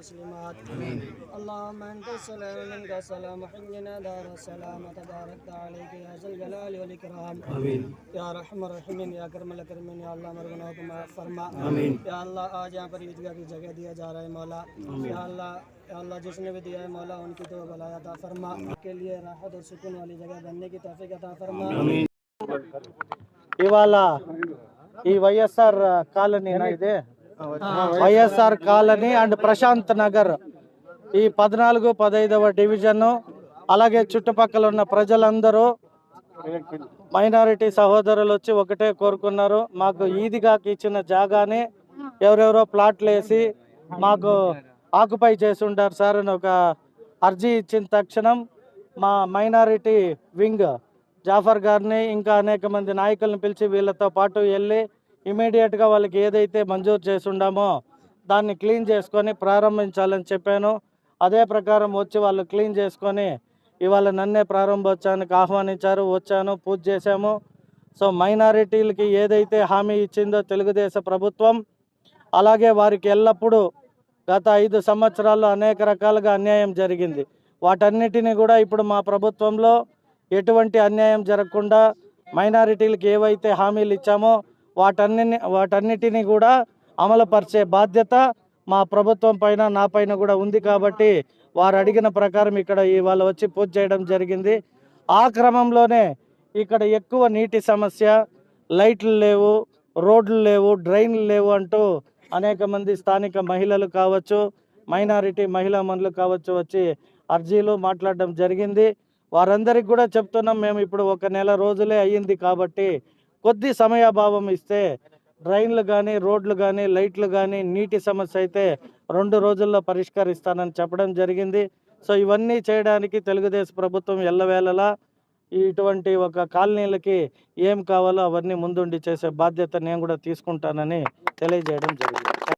والمسلمات. اللهم انت السلام منك السلام حينا دار السلام تبارك عليك يا ذا الجلال والإكرام. या रहम रहीम या करम करमिन या अल्लाह मरगना وما فرما. امين يا الله आज यहाँ पर ईदगाह की जगह दिया जा रहा है मौला या अल्लाह या अल्लाह जिसने भी दिया है मौला उनकी तो भलाई अता फरमा के लिए राहत और सुकून वाली जगह बनने की तौफीक अता फरमा इवाला ई वयसर कालनी है Y S R colony and Prashant Nagar. ఈ పద్నాలుగు పదైదవ డివిజన్ అలాగే చుట్టుపక్కల ఉన్న ప్రజలందరూ మైనారిటీ సహోదరులు వచ్చి ఒకటే కోరుకున్నారు. మాకు ఈదిగాకి ఇచ్చిన జాగాని ఎవరెవరో ప్లాట్లు వేసి మాకు ఆక్యుపై చేసి ఉంటారు సార్ అని ఒక అర్జీ ఇచ్చిన తక్షణం మా మైనారిటీ వింగ్ జాఫర్ గారిని ఇంకా అనేక మంది నాయకులను పిలిచి వీళ్ళతో పాటు వెళ్ళి ఇమీడియట్గా వాళ్ళకి ఏదైతే మంజూరు చేసిండామో దాన్ని క్లీన్ చేసుకొని ప్రారంభించాలని చెప్పాను. అదే ప్రకారం వచ్చి వాళ్ళు క్లీన్ చేసుకొని ఇవాళ నన్నే ప్రారంభోత్సవానికి ఆహ్వానించారు వచ్చాను పూజ చేశాము. సో మైనారిటీలకి ఏదైతే హామీ ఇచ్చిందో తెలుగుదేశ ప్రభుత్వం అలాగే వారికి ఎల్లప్పుడూ గత ఐదు సంవత్సరాల్లో అనేక రకాలుగా అన్యాయం జరిగింది. వాటన్నిటిని కూడా ఇప్పుడు మా ప్రభుత్వంలో ఎటువంటి అన్యాయం జరగకుండా మైనారిటీలకు ఏవైతే హామీలు ఇచ్చామో వాటన్ని వాటన్నిటినీ కూడా అమలుపరిచే బాధ్యత మా ప్రభుత్వం పైన నా పైన కూడా ఉంది కాబట్టి వారు అడిగిన ప్రకారం ఇక్కడ ఇవాళ వచ్చి పూజ చేయడం జరిగింది. ఆ క్రమంలోనే ఇక్కడ ఎక్కువ నీటి సమస్య లైట్లు లేవు రోడ్లు లేవు డ్రైన్లు లేవు అంటూ అనేక మంది స్థానిక మహిళలు కావచ్చు మైనారిటీ మహిళా మనులు కావచ్చు వచ్చి అర్జీలు మాట్లాడడం జరిగింది. వారందరికి కూడా చెప్తున్నాం మేము ఇప్పుడు ఒక నెల రోజులే అయ్యింది కాబట్టి కొద్ది సమయాభావం ఇస్తే డ్రైన్లు కానీ రోడ్లు కానీ లైట్లు కానీ నీటి సమస్య అయితే రెండు రోజుల్లో పరిష్కరిస్తానని చెప్పడం జరిగింది. సో ఇవన్నీ చేయడానికి తెలుగుదేశం ప్రభుత్వం ఎల్లవేళలా ఇటువంటి ఒక కాలనీలకి ఏం కావాలో అవన్నీ ముందుండి చేసే బాధ్యత నేను కూడా తీసుకుంటానని తెలియజేయడం జరిగింది.